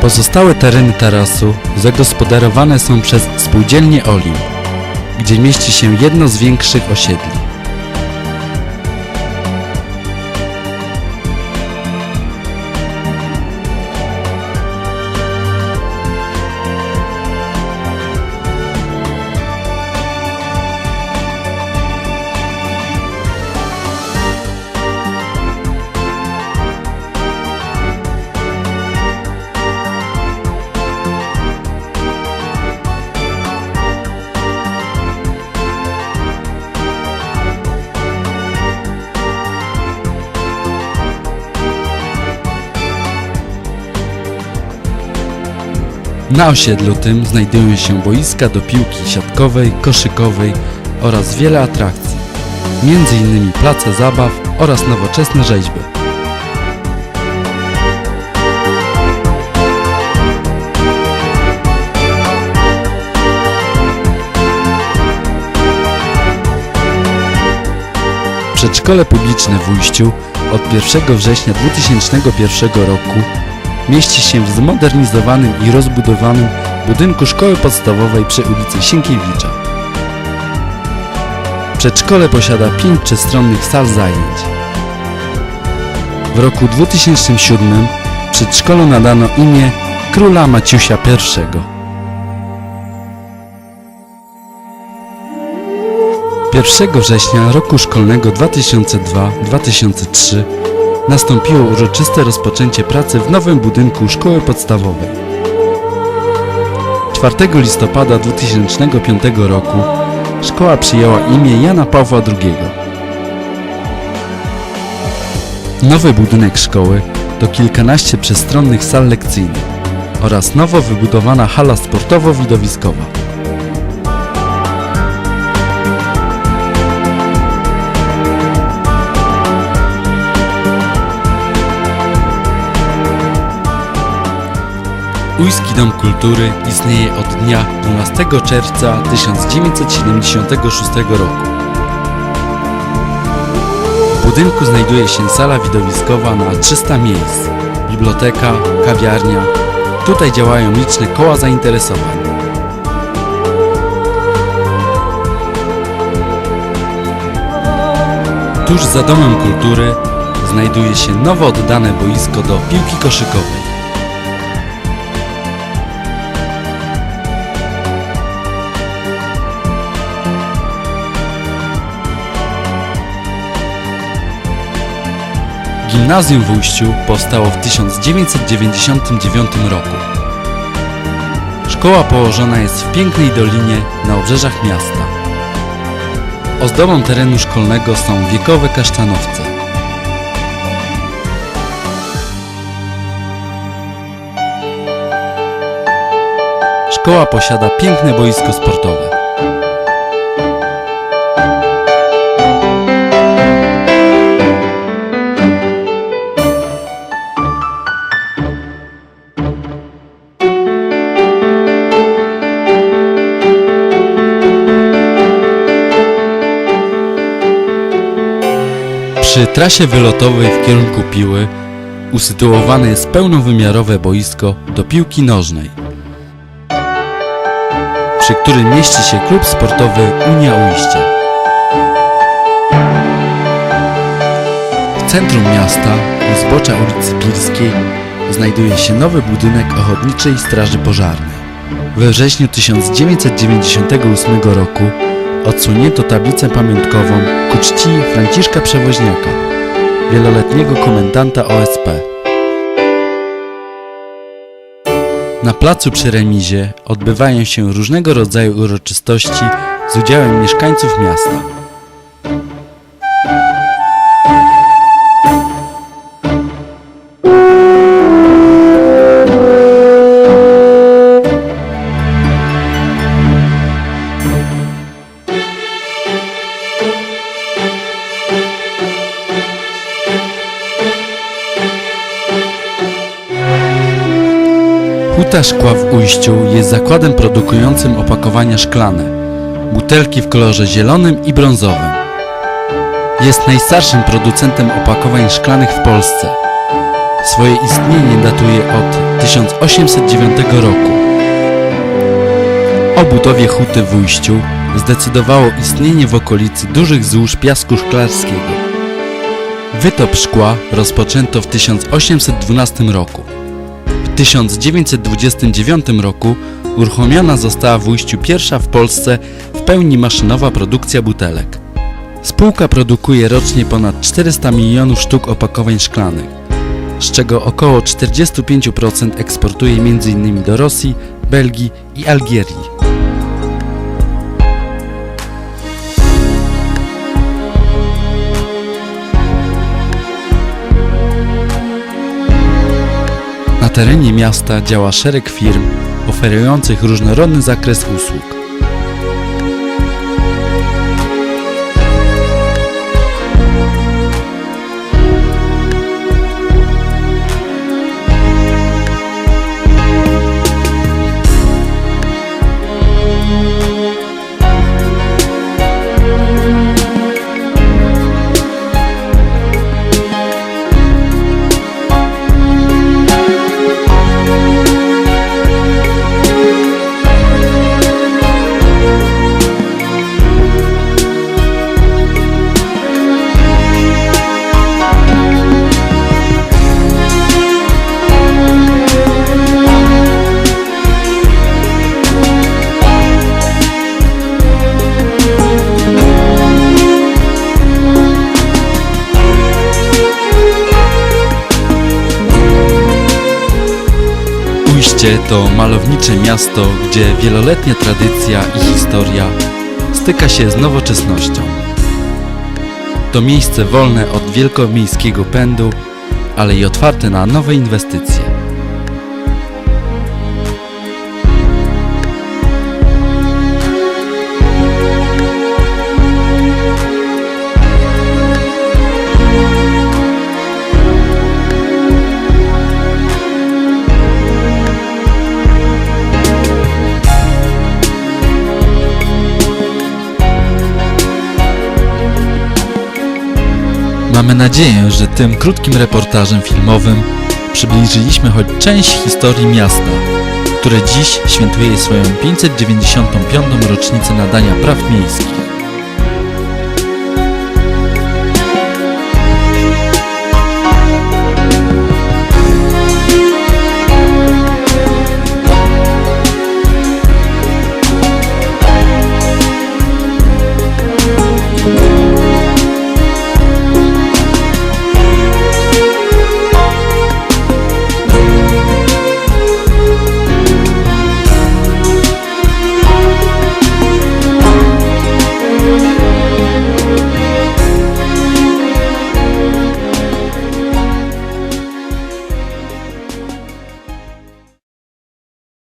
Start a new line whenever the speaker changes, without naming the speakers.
Pozostałe tereny tarasu zagospodarowane są przez spółdzielnię Olim, gdzie mieści się jedno z większych osiedli. Na osiedlu tym znajdują się boiska do piłki siatkowej, koszykowej oraz wiele atrakcji, m.in. place zabaw oraz nowoczesne rzeźby. Przedszkole publiczne w Ujściu od 1 września 2001 roku mieści się w zmodernizowanym i rozbudowanym budynku szkoły podstawowej przy ulicy Sienkiewicza. Przedszkole posiada pięć przestronnych sal zajęć. W roku 2007 przedszkolu nadano imię króla Maciusia I. 1 września roku szkolnego 2002-2003 nastąpiło uroczyste rozpoczęcie pracy w nowym budynku szkoły podstawowej. 4 listopada 2005 roku szkoła przyjęła imię Jana Pawła II. Nowy budynek szkoły to kilkanaście przestronnych sal lekcyjnych oraz nowo wybudowana hala sportowo-widowiskowa. Ujski Dom Kultury istnieje od dnia 12 czerwca 1976 roku. W budynku znajduje się sala widowiskowa na 300 miejsc, biblioteka, kawiarnia. Tutaj działają liczne koła zainteresowań. Tuż za Domem Kultury znajduje się nowo oddane boisko do piłki koszykowej. Gimnazjum w Ujściu powstało w 1999 roku. Szkoła położona jest w pięknej dolinie na obrzeżach miasta. Ozdobą terenu szkolnego są wiekowe kasztanowce. Szkoła posiada piękne boisko sportowe. Przy trasie wylotowej w kierunku Piły usytuowane jest pełnowymiarowe boisko do piłki nożnej, przy którym mieści się klub sportowy Unia Ujście. W centrum miasta, u zbocza ulicy Pilskiej, znajduje się nowy budynek Ochotniczej Straży Pożarnej. We wrześniu 1998 roku odsunięto tablicę pamiątkową ku czci Franciszka Przewoźniaka, wieloletniego komendanta OSP. Na placu przy remizie odbywają się różnego rodzaju uroczystości z udziałem mieszkańców miasta. Huta Szkła w Ujściu jest zakładem produkującym opakowania szklane, butelki w kolorze zielonym i brązowym. Jest najstarszym producentem opakowań szklanych w Polsce. Swoje istnienie datuje od 1809 roku. O budowie huty w Ujściu zdecydowało istnienie w okolicy dużych złóż piasku szklarskiego. Wytop szkła rozpoczęto w 1812 roku. W 1929 roku uruchomiona została w Ujściu pierwsza w Polsce w pełni maszynowa produkcja butelek. Spółka produkuje rocznie ponad 400 milionów sztuk opakowań szklanych, z czego około 45% eksportuje m.in. do Rosji, Belgii i Algierii. Terenie miasta działa szereg firm oferujących różnorodny zakres usług. To malownicze miasto, gdzie wieloletnia tradycja i historia styka się z nowoczesnością. To miejsce wolne od wielkomiejskiego pędu, ale i otwarte na nowe inwestycje. Mamy nadzieję, że tym krótkim reportażem filmowym przybliżyliśmy choć część historii miasta, które dziś świętuje swoją 595. rocznicę nadania praw miejskich.